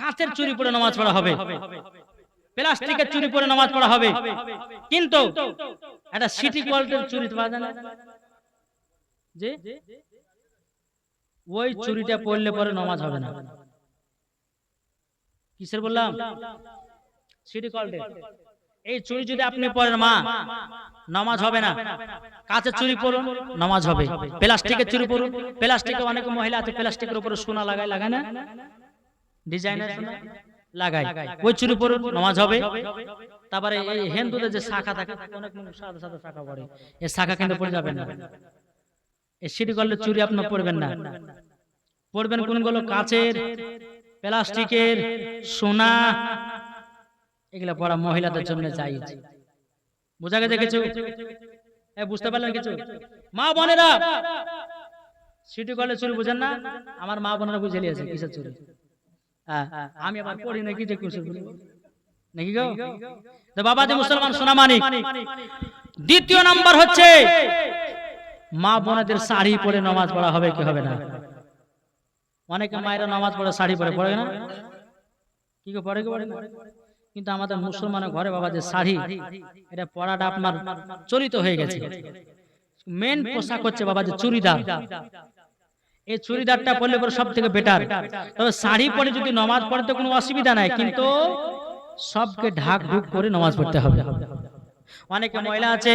কাঁচের চুরি পরে নামাজ পড়া হবে। প্লাস্টিকের চুরি পরে নামাজ পড়া হবে। কিন্তু একটা সিটি কোয়ালিটির চুরি পাওয়া যায় না। যে ওই চুরিটা পড়লে পরে নামাজ হবে না। কিসের বললাম? সিটি কোয়ালিটি এই চুরি যদি আপনি পড়েন মা নামাজ হবে না। কাঁচের চুরি পড়ুন নামাজ হবে। প্লাস্টিকের চুরি পড়ুন প্লাস্টিকে অনেক মহিলা আছে প্লাস্টিকের উপরে সোনা লাগায় লাগায় না। ডিজাইনার লাগাই। ওই চুরি পড়ুন নামাজ হবে। তারপরে এই হিন্দুদের যে শাখা থাকে অনেক সাদা সাদা শাখা পড়ে এই শাখা কিন্তু পড়ে যাবেন না। এই সিটি করলে চুরি আপনি পড়বেন না। পড়বেন কোনগুলো? কাচের প্লাস্টিকের সোনা। এগুলো পড়া মহিলাদের জন্য যাই বোঝা গেছে কিছু? এ, বুঝতে পারলেন কিছু? মা বোনেরা! সিটি করলে চুরি বুঝেন না? আমার মা বোনেরা বুঝে নিয়েছে কিসের চুরি? আমি আবার পড়ি নাকি যে কিসের নাকি গো? তো বাবা যে মুসলমান সোনা মানিক দ্বিতীয় নাম্বার হচ্ছে মা বোনেদের শাড়ি পরে নামাজ পড়া হবে কি হবে না? অনেকে মায়েরা নামাজ পড়ে শাড়ি পরে পড়ে না? কি গো পড়ে কি পড়ে না? কিন্তু আমাদের মুসলমানের ঘরে বাবা যে শাড়ি এটা পড়াটা আপনার চরিত হয়ে গেছে। মেন পোশাক হচ্ছে বাবা যে চুড়িদার। এই চুড়িদারটা পরলে পরে সব থেকে বেটার তবে শাড়ি পরে যদি নামাজ পড়তে কোনো অসুবিধা নাই, কিন্তু সবকে ঢাক ঢুক করে নামাজ পড়তে হবে। অনেকে মহিলা আছে,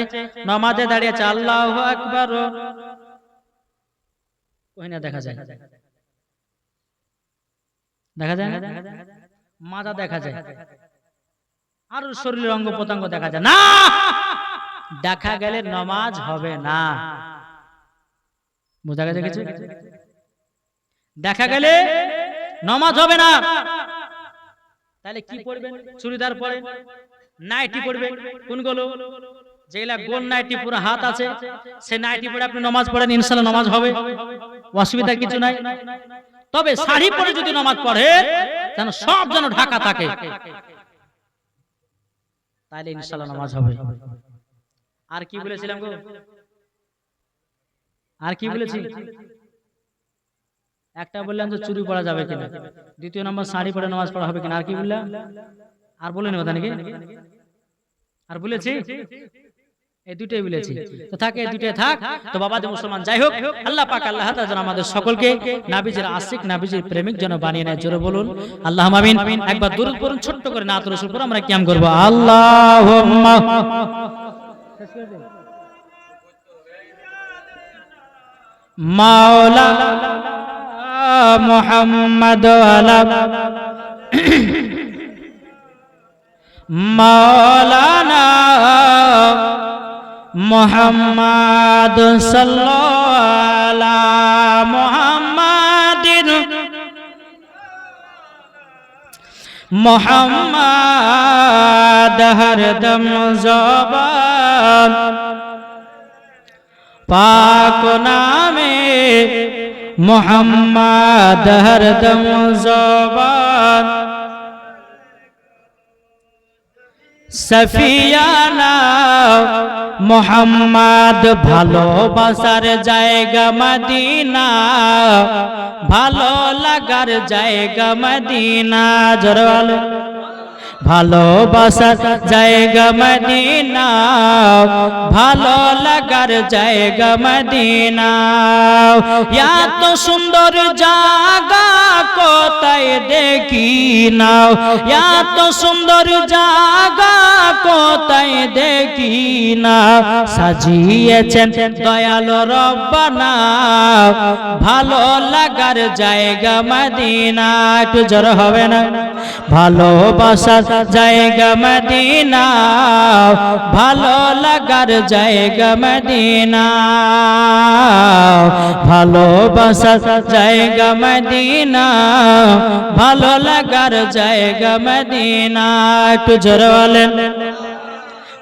নামাজে দাঁড়িয়ে আছে, আল্লাহ আকবার। ওই না দেখা যায়? দেখা যায় মাজা দেখা যায়। আর শরীরের অঙ্গ প্রত্যঙ্গ দেখা যায়। না! দেখা গেলে নামাজ হবে না। বোঝা গেছে দেখা গেলে নামাজ হবে না। তাহলে কি পড়বেন? চুড়িদার পরে নাইটি পড়বেন। কোনগুলো যেগুলা গোল? নাইটি পুরো হাত আছে সে নাইটি পরে আপনি নামাজ পড়েন ইনশাল্লাহ নামাজ হবে। অসুবিধা কিছু নাই। তবে শাড়ি পরে যদি নামাজ পড়ে যেন সব যেন ঢাকা থাকে তাহলে ইনশাল্লাহ নামাজ হবে। আর কি বলেছিলাম গো? আর কি বলেছি? একটা বললাম যে চুরি পড়া যাবে কিনা? দ্বিতীয় নম্বর শাড়ি পরে নামাজ পড়া হবে কিনা? আর কি বললাম আর বলেনি কথা নাকি? আর বলেছি? এই দুটোই বলেছি। তো থাকে এই দুটোই থাক তো বাবা যে মুসলমান। যাই হোক আল্লাহ পাক আল্লাহ তাআলা যেন আমাদের সকলকে নাবিজের আশিক নাবিজের প্রেমিক যেন বানিয়ে নেয়। জোরে বলুন। আল্লাহ আমিন। একবার দরুদ পড়ুন ছোট্ট করে নাত রসুল পর আমরা কিয়াম করব। আল্লাহুম্মা। মাওলা। মুহাম্মদ আলা মাওলানা মুহাম্মদ সাল্লাল্লাহু মুহাম্মাদিন মোহাম্মদ হরদম জবান পাক নামে মোহাম্মদ হরদম জবান। সফিয়ানা মোহাম্মদ ভালোবাসার জায়গা মদিনা ভালো লাগার জায়গা মদিনা জরওয়াল। ভালোবাসার জায়গা মদিনা, ভালো লাগার জায়গা মদিনা। এত সুন্দর জাগা কোথায় দেখি নাও? এত সুন্দর জাগা কোথায় দেখি না সাজিয়েছেন দয়াল রব্বানা, ভালো লাগার জায়গা মদিনা। একটু জোর হবে না? ভালোবাসার জায়গা মদিনা ভালো লাগার জায়গা মদিনা ভালোবাসার জায়গা মদিনা ভালো লাগার জায়গা মদিনা একটু জোর বলেন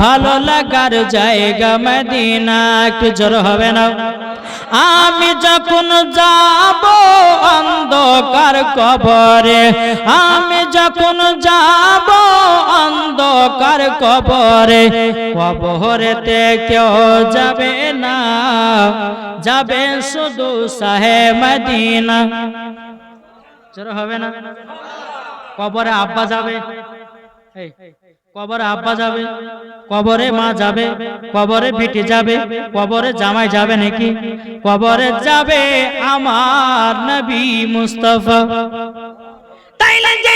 ভালো লাগার জায়গা মদিনা, একটু জোর হবে না? আমি যখন যাব অন্ধকার কবরে, আমি যখন যাব অন্ধকার কবরে, কবরেতে কেউ যাবে না, যাবে শুধু সাহে মদিনা। হবে না? কবরে আব্বা যাবে? কবরে আব্বা যাবে, কবরে মা যাবে, কবরে বিটি যাবে, কবরে জামাই যাবে নাকি? কবরে যাবে আমার নবী মুস্তফা। তাইলে যে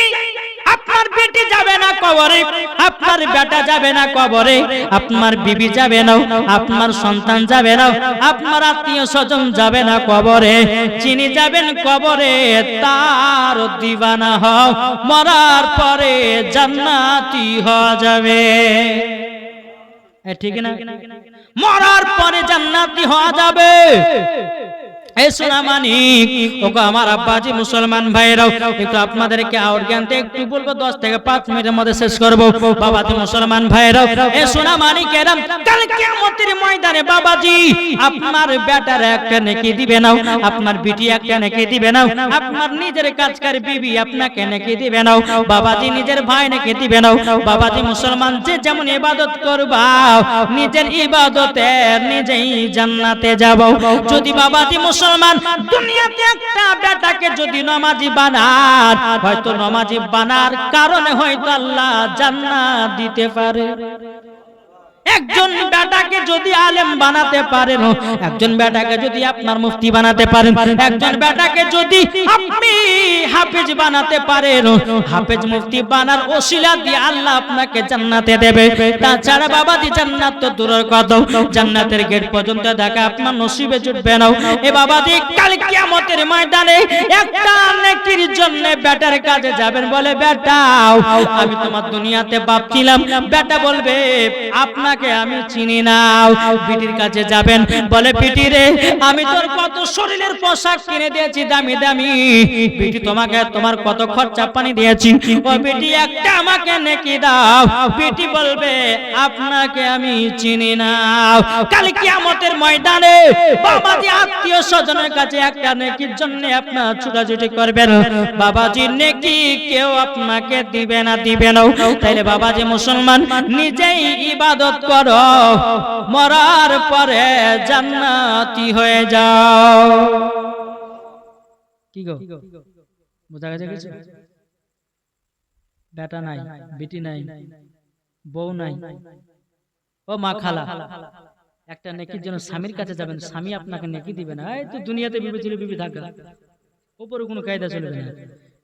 আপনার বেটি যাবে না কবরে, আপনার বেটা যাবে না কবরে, আপনার বিবি যাবে না, আপনার সন্তান যাবে না, আপনার আত্মীয় স্বজন যাবে না কবরে। চিনি যাবেন কবরে, তার দিবানা হও, মরার পরে জান্নাতি হওয়া যাবে। ঠিক না? মরার পরে জান্নাতি হওয়া যাবে। আপনার বেটার একটা নেকি দিবে নাও? আপনার বিটি একটা নেকি দিবে নাও? আপনার নিজের কাজকার বিবি আপনাকে নেকি দিবে নাও? বাবাজি নিজের ভাই নেকি দিবে নাও? বাবাজি মুসলমান যে যেমন ইবাদত করবা, নিজের ইবাদতে নিজেই জান্নাতে যাব। যদি বাবাজি মুসলমান দুনিয়াতে একটা বেটাকে যদি নমাজি বানার হয়তো নমাজি বানার কারণে হয়তো আল্লাহ জান্নাত দিতে পারে। একজন বেটাকে যদি আলেম বানাতে পারেন, একজন বেটাকে যদি আপনার মুফতি বানাতে পারেন, একজন বেটাকে যদি আপনি হাফেজ বানাতে পারেন, হাফেজ মুফতি বানার ওসিলা দিয়ে আল্লাহ আপনাকে জান্নাতে দেবে। তাছাড়া বাবাজি জান্নাত তো দূরের কথা। জান্নাতের গেট পর্যন্ত দেখা আপনার নসিবে জুটবে না। এ বাবাজি, কাল কিয়ামতের ময়দানে একটা নেকির জন্য বেটার কাজে যাবেন বলে, বেটাও, আমি তোমার দুনিয়াতে বাপ ছিলাম। বেটা বলবে আপনাকে আমি চিনি না। পিটির কাছে যাবেন। বলে, পিটি রে, আমি তোর কত শরীরের পোশাক কিনে দিয়েছি, দামি দামি। পিটি, তোমাকে তোমার কত খরচা পানি দিয়েছি। ও পিটি, একটা আমাকে নেকি দাও। পিটি বলবে, আপনাকে আমি চিনি না। কাল কিয়ামতের ময়দানে বাবাজি আত্মীয় স্বজনের কাছে একটা নেকির জন্য আপনার ছুটাছুটি করবেন। বাবাজি নেকি কেউ আপনাকে দিবে না দিবে না। তাইলে বাবাজি মুসলমান, নিজেই ইবাদত করো, মরার পরে জান্নাতি হয়ে যাও। কি গো? বোঝা গেছে কিছু? বেটা নাই, বিটি নাই, বউ নাই। ও মা খালা, একটা নেকির জন্য স্বামীর কাছে যাবেন, স্বামী আপনাকে নেকি দিবে না। এই তো দুনিয়াতে বিবি ছিল, বিবি থাকে উপরে কোনো কায়দা চলবে না।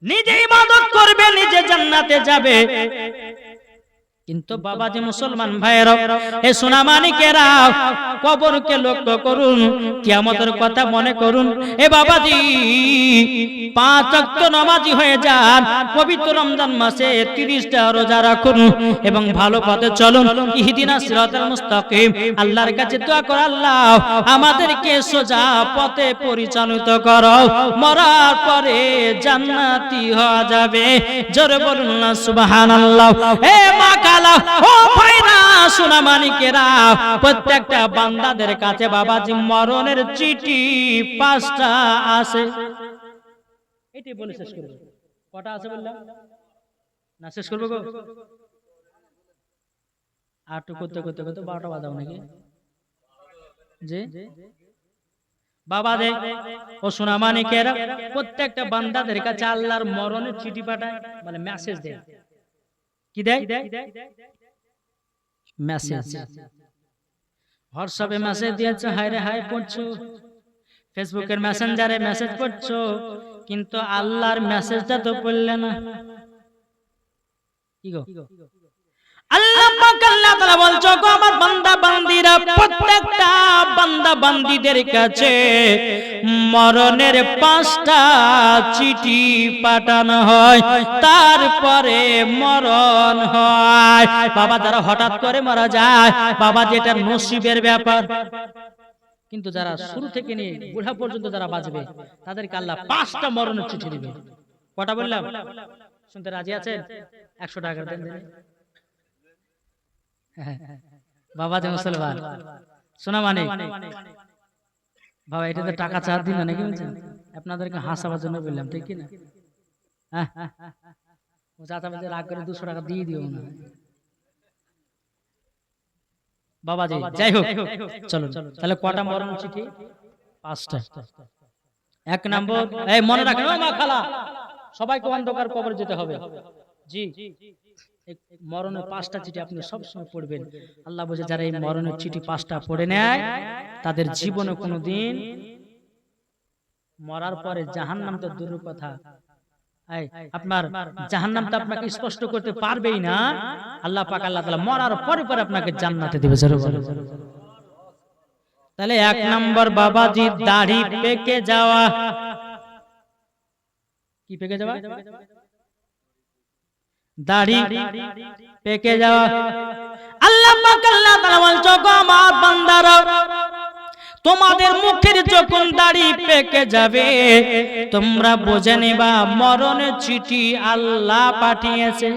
নিজে ইবাদত করবে, নিজে জান্নাতে যাবে। কিন্তু বাবা যে মুসলমান ভাইয়েরা এ সোনামানিকেরা কবরকে লক্ষ্য করুন কিয়ামতের কথা মনে করুন। এ বাবাজি পাঁচ ওয়াক্ত নামাজি হয়ে যান পবিত্র রমজান মাসে 30টা রোজা রাখুন এবং ভালো পথে চলুন। ইহদিনা সিরাতাল মুস্তাকিম আল্লাহর কাছে দোয়া কর আল্লাহ আমাদেরকে সোজা পথে পরিচালিত করো। মরার পরে জান্নাতি হওয়া যাবে। জোরে বলুন না সুবহানাল্লাহ। হে মা কালা ও ভাইরা, সোনা মানিকেরা প্রত্যেকটা বান্দাদের কাছে বাবাজি মরণের চিঠি পাঁচটা আছে। এটি বলে শেষ করব। কটা আছে বললাম? না, শেষ করব গো। আটটু করতে করতে করতে বারোটা বাজাও নাকি? যে বাবা দে, ও সোনা মানিকেরা প্রত্যেকটা বান্দাদের কাছে আল্লাহর মরণের চিঠি পাঠায় মানে মেসেজ দেয়। কি দেয় মেসেজ। হোয়াটসঅ্যাপে মেসেজ দিয়েছ হায় রে হায় পড়ছো? ফেসবুকের মেসেঞ্জারে মেসেজ পড়ছো কিন্তু আল্লাহর মেসেজটা তো পড়লে না। কি গো? আল্লাহ পাক আল্লাহ বলছো গো আমার প্রত্যেকটা কাছে মরণের পাঁচটা চিঠি পাঠানো হয়, তারপরে মরণ হয়। বাবা যারা হঠাৎ করে মারা যায়, বাবা যেটা নসিবের ব্যাপার। কিন্তু যারা শুরু থেকে নিয়ে বুড়া পর্যন্ত যারা বাঁচবে, তাদেরকে আল্লাহ পাঁচটা মরণের চিঠি দিবে। কটা বললাম? শুনতে রাজি আছেন? একশো টাকা। বাবা যে মুসলমান। শোনা মানে? বাবা এটা তো টাকা চার দিন নাকি বলছেন? আপনাদেরকে হাসাবার জন্য বললাম ঠিক কি না হ্যাঁ চাচা বলছে রাগ করে দুশো টাকা দিয়ে দিও না। বাবাজি যাই হোক চলো তাহলে কটা মরণ চিঠি পাঁচটা। এক নম্বর এই মনে রাখেন ও মা খালা। সবাইকে অন্ধকার কবর যেতে হবে। জি। মরণের পাঁচটা চিঠি আপনি সবসময় পড়বেন। আল্লাহ বলছে যারা এই মরণের চিঠি পাঁচটা পড়ে নেয় তাদের জীবনে কোনোদিন মরার পরে জাহান্নাম তো দূরের কথা। আপনার জাহান্নাম তো আপনাকে স্পষ্ট করতে পারবেই না। আল্লাহ পাক আল্লাহ তাআলা মরার পরে পরে আপনাকে জান্নাতে দিবে। তাহলে এক নম্বর বাবাজি দাড়ি পেকে যাওয়া। কি পেকে যাওয়া? দাড়ি পেকে যাওয়া। আল্লাহ পাক আল্লাহ তাআলা বলছো গো আমার বান্দারা তোমাদের মুখের যখন দাড়ি পেকে যাবে তোমরা বুঝে নেবা মরণের চিঠি আল্লাহ পাঠিয়েছে।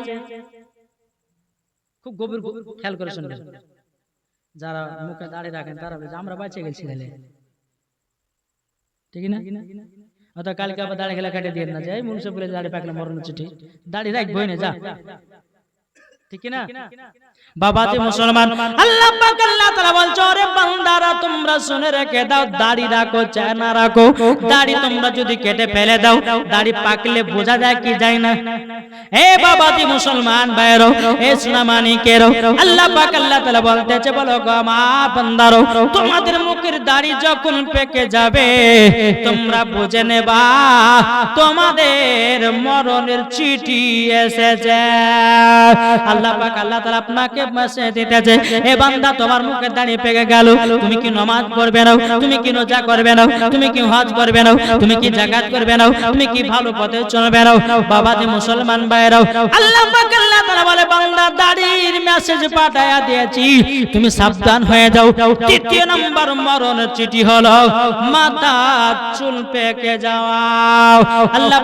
খুব গভীর খেয়াল করে শুনবেন। যারা মুখে দাড়ি রাখেন তারা আমরা বাঁচে গেছি ঠিক না? অত কালকে আবার দাড়ি খেলা কাটিয়ে দিয়ে না, যাই মুনসে বলে দাড়ি পাকলে মরণ চিঠি দাড়ি রাখবই না যা। ঠিক না বাবা যে মুসলমান আল্লাহ পাক আল্লাহ তাআলা বলছো রে বান্দারা তোমরা শুনে রেখে দাও দাড়ি রাখো চায় না রাখো। দাড়ি তোমরা যদি কেটে ফেলে দাও দাড়ি পাকলে বোঝা যায় কি যায় না। এ বাবা যে মুসলমান ভাইরো এ সোনামানিকেরো আল্লাহ পাক আল্লাহ তাআলা বলতেছে বলো গো আমার বান্দারো তোমাদের মুখের দাড়ি যখন পেকে যাবে তোমরা বুঝে নেবা তোমাদের মরণের চিঠি এসেছে। আল্লাহ পাক আল্লাহ তাআলা আপনাকে মেসেজ দিতেছে। এ বান্দা তোমার মুখে দাঁড়িয়ে পেকে গেল। তুমি কি নামাজ না? তুমি কি রোজা করবে না? তুমি কি হজ করবে না? তুমি কি জাকাত করবে না? তুমি কি ভালো পথে চলবে না? বাবা যে মুসলমান আল্লাহ বলে, বান্দা, দাড়ির মেসেজ পাঠায়া দিয়েছি। তুমি সাবধান হয়ে যাও। তৃতীয় নম্বর মরণের চিঠি হলো চুল পেকে যাওয়া আল্লাহ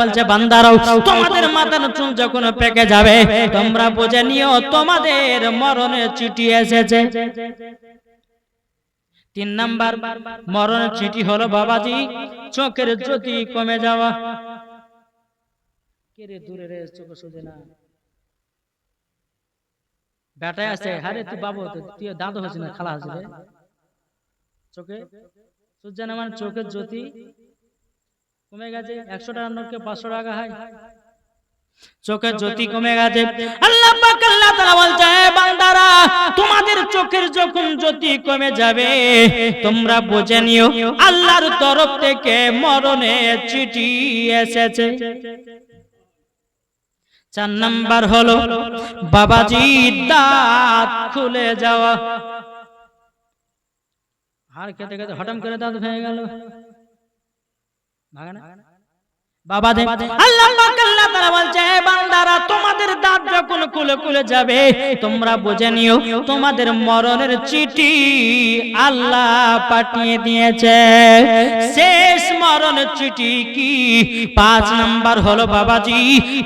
বলছে, বান্দারাও, তোমাদের চুল যখন পেকে যাবে, তোমরা বুঝে নিও তোমাদের মরণের চিঠি এসেছে। তিন নাম্বার, মরণের চিঠি হলো, বাবাজি, চোখের জ্যোতি কমে যাওয়া। সূর্য মানে চোখের জ্যোতি? কমে গেছে, একশো নোটকে পাঁচশো টাকা হয়। চোখের জ্যোতি কমে গেছে। আল্লাহ পাক আল্লাহ তাআলা বলছে "হে বান্দারা তোমাদের চোখের যখন জ্যোতি কমে যাবে তোমরা বুঝে নিও আল্লাহর তরফ থেকে মরণের চিঠি এসেছে। চার নাম্বার হলো বাবাজি দাঁত খুলে যাওয়া। হার খেতে খেতে হঠাৎ করে দাঁত ভেঙে গেল। ভাগে না? বাবা আল্লাহ আল্লাহ তাআলা বলছে "হে বান্দারা তোমাদের দাঁত যখন খুলে খুলে যাবে তোমরা বুঝে নিও তোমাদের মরণের চিঠি আল্লাহ পাঠিয়ে দিয়েছে। শেষ মরণের চিঠি কি? পাঁচ নাম্বার হলো বাবাজি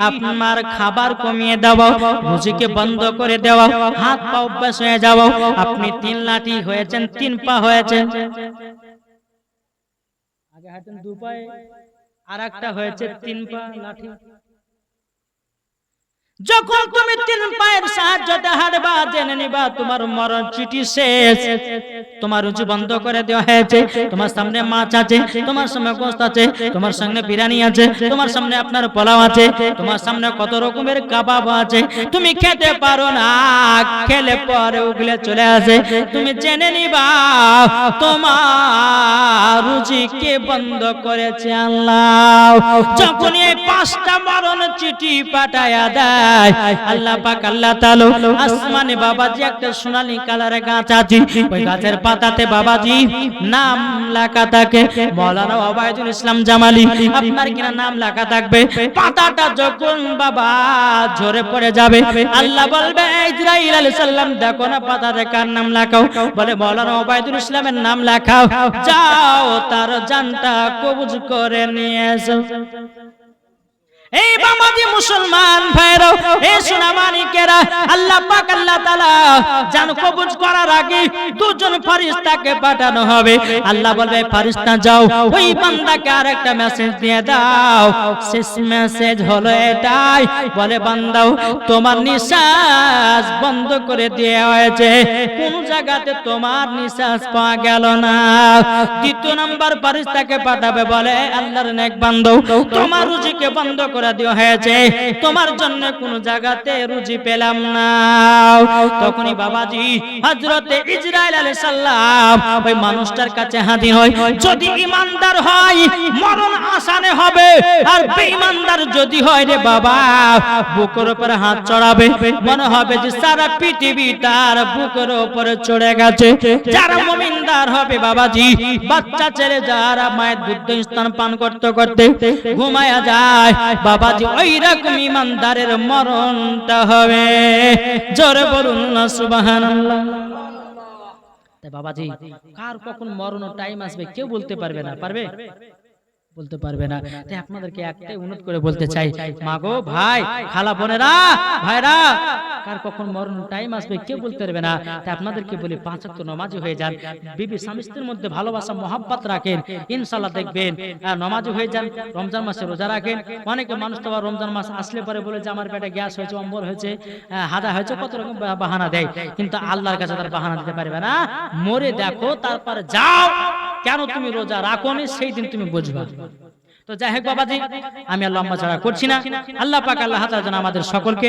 আপনার খাবার কমিয়ে দেওয়া রুজিকে বন্ধ করে দেওয়া হাত পা অভ্যাস হয়ে যাওয়া আপনি তিন লাঠি হয়েছেন তিন পা হয়েছেন। আগে হাঁটেন দু পায়ে। আর একটা হয়েছে তিন পা লাঠি। যখন তুমি তিন পায়ের সাহায্যতে হাঁটবা জেনে নিবা, তোমার মরণ চিঠি শেষ। তোমার রুচি বন্ধ করে দেওয়া হয়েছে, তোমার সামনে মাছ আছে, তোমার সামনে গোস্ত আছে, তোমার সামনে বিরিয়ানি আছে, তোমার সামনে আপনার পোলাও আছে, তোমার সামনে কত রকমের কাবাব আছে। তুমি খেতে পারো না, খেলে পরে উগলে চলে আসে। তুমি জেনে নিবা, তোমার রুচি কে বন্ধ করেছে আল্লাহ। যখন এই পাঁচটা মরণ চিঠি পাঠায়া দেয় যায়। আল্লাহ পাক, আল্লাহ তাআলা আসমানে বাবাজি একটা সোনালী কালারের গাছ আছে। ওই গাছের পাতাতে বাবাজি নাম লেখা থাকে। মৌলানা ওবায়দুল ইসলাম জামালি, আপনার কিনা নাম লেখা থাকবে। পাতাটা যখন বাবা ঝরে পড়ে যাবে, আল্লাহ বলবে ইসরাইল আলাইহিস সালাম, দেখো না পাতাতে কার নাম লেখাও? বলে, মৌলানা ওবায়দুল ইসলামের নাম লেখাও। যাও তার জানটা কবুজ করে নিয়ে এসো। এই বাবাজি মুসলমান ভাইরাও এ সোনামানিকেরা আল্লাহ পাক, আল্লাহ তাআলা জান কবুজ করার আগে দুজন ফেরেশতাকে পাঠানো হবে। আল্লাহ বলবে ফেরেশতা যাও, ওই বান্দাকে আরেকটা মেসেজ দিয়ে দাও। শেষ মেসেজ হলো এটাই, বলে, বান্দাও, তোমার নিঃশ্বাস বন্ধ করে দেওয়া হয়েছে। কোন জায়গাতে তোমার নিঃশ্বাস পাওয়া গেল না? দ্বিতীয় নাম্বার ফেরেশতাকে পাঠাবে, বলে, আল্লাহর নেক বান্দো তোমার রুজিকে বন্ধ দেওয়া হয়েছে। তোমার জন্য কোন জায়গাতে রুজি পেলাম না। তখনই বাবাজি হযরতে ইসরাইল আলাইহিস সালাম ওই মানুষটার কাছে হাজির হয়। যদি ইমানদার হয়, মরণ আসানে হবে। আর বেঈমানদার যদি হয় রে বাবা, বুকের উপরে হাত চড়াবে। মনে হবে যে সারা পৃথিবী তার বুকের উপরে চড়ে গেছে। যারা মুমিনদার হবে বাবাজি, বাচ্চা ছেলে যারা মায়ের দুধ স্থান পান করতে করতে ঘুমায়া যায় বাবাজি, ওই রকম ইমানদারের মরণটা হবে। জোরে বলুন না, সুবহানাল্লাহ। বাবাজি, কার কখন মরণ টাইম আসবে, কেউ বলতে পারবে না, পারবে? বলতে পারবে না। তাই আপনাদেরকে একটাই অনুরোধ করে বলতে চাই মাগো ভাই খালা বোনেরা ভাইরা কার কখন মরণ টাইম আসবে কেউ বলতে পারবে না। তাই আপনাদেরকে বলি পাঁচ ওয়াক্ত নামাজি হয়ে যান। বিবি স্বামী স্ত্রীর মধ্যে ভালোবাসা মহাব্বত রাখেন। ইনশাআল্লাহ দেখবেন নামাজি হয়ে যান রমজান মাসে রোজা রাখেন। অনেকে মানুষ তো রমজান মাস আসলে পরে বলে যে আমার পেটে গ্যাস হয়েছে অম্বর হয়েছে। আহ, হাদা হয়েছে কত রকম বাহানা দেয়। কিন্তু আল্লাহর কাছে তার বাহানা দিতে পারবে না। মরে দেখো তারপর যাও। কেন তুমি রোজা রাখোনি সেই দিন তুমি বুঝবা। তো যাই হোক বাবাজি, আমি আর লম্বা ছাড়া করছি না। আল্লাহ পাক, আল্লাহ তাআলা যেন আমাদের সকলকে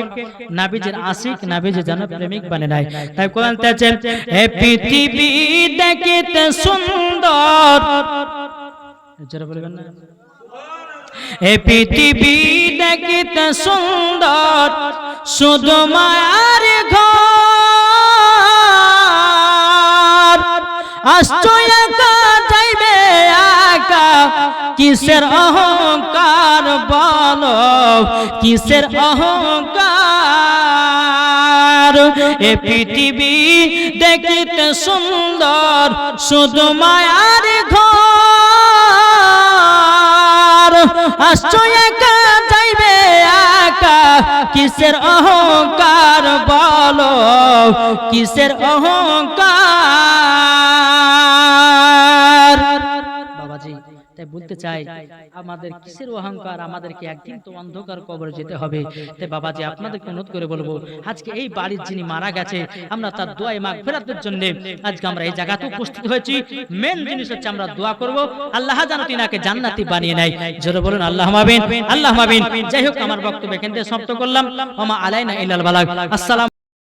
নাবিজের আশিক নাবিজের যেন প্রেমিক বানে নাই তাই কোরআন তেছেন হে পৃথিবী দেখিতে সুন্দর। জোরে বলবেন না? হে পৃথিবী দেখিতে সুন্দর, শুধু মায়ার ঘর। আশ্চর্য কিসের অহংকার বল? কিসের অহংকার? এ পৃথিবী দেখিতে সুন্দর শুধু মায়ার ঘর। আশ্চর্য একা যাইবে একা। কিসের অহংকার বলো? কিসের অহংকার? তাই বলতে চাই আমাদের কিসের অহংকার আমাদেরকে একদিন তো অন্ধকার কবরে যেতে হবে? তাই বাবাজি আপনাদেরকে অনুরোধ করে বলব আজকে এই বাড়ির যিনি মারা গেছে আমরা তার দোয়াই মাগ ফেরাতের জন্য আজকে আমরা এই জায়গাতে উপস্থিত হয়েছি। মেন জিনিস হচ্ছে আমরা দোয়া করব আল্লাহ যেন তিনাকে জান্নাতি বানিয়ে নেয়। জোরে বলুন আল্লাহ মাবিন আল্লাহ মাবিন যাই হোক আমার বক্তব্য এখান থেকে সমাপ্ত করলাম। ওমা আলাইনা ইল্লাল বালাগ। আসসালাম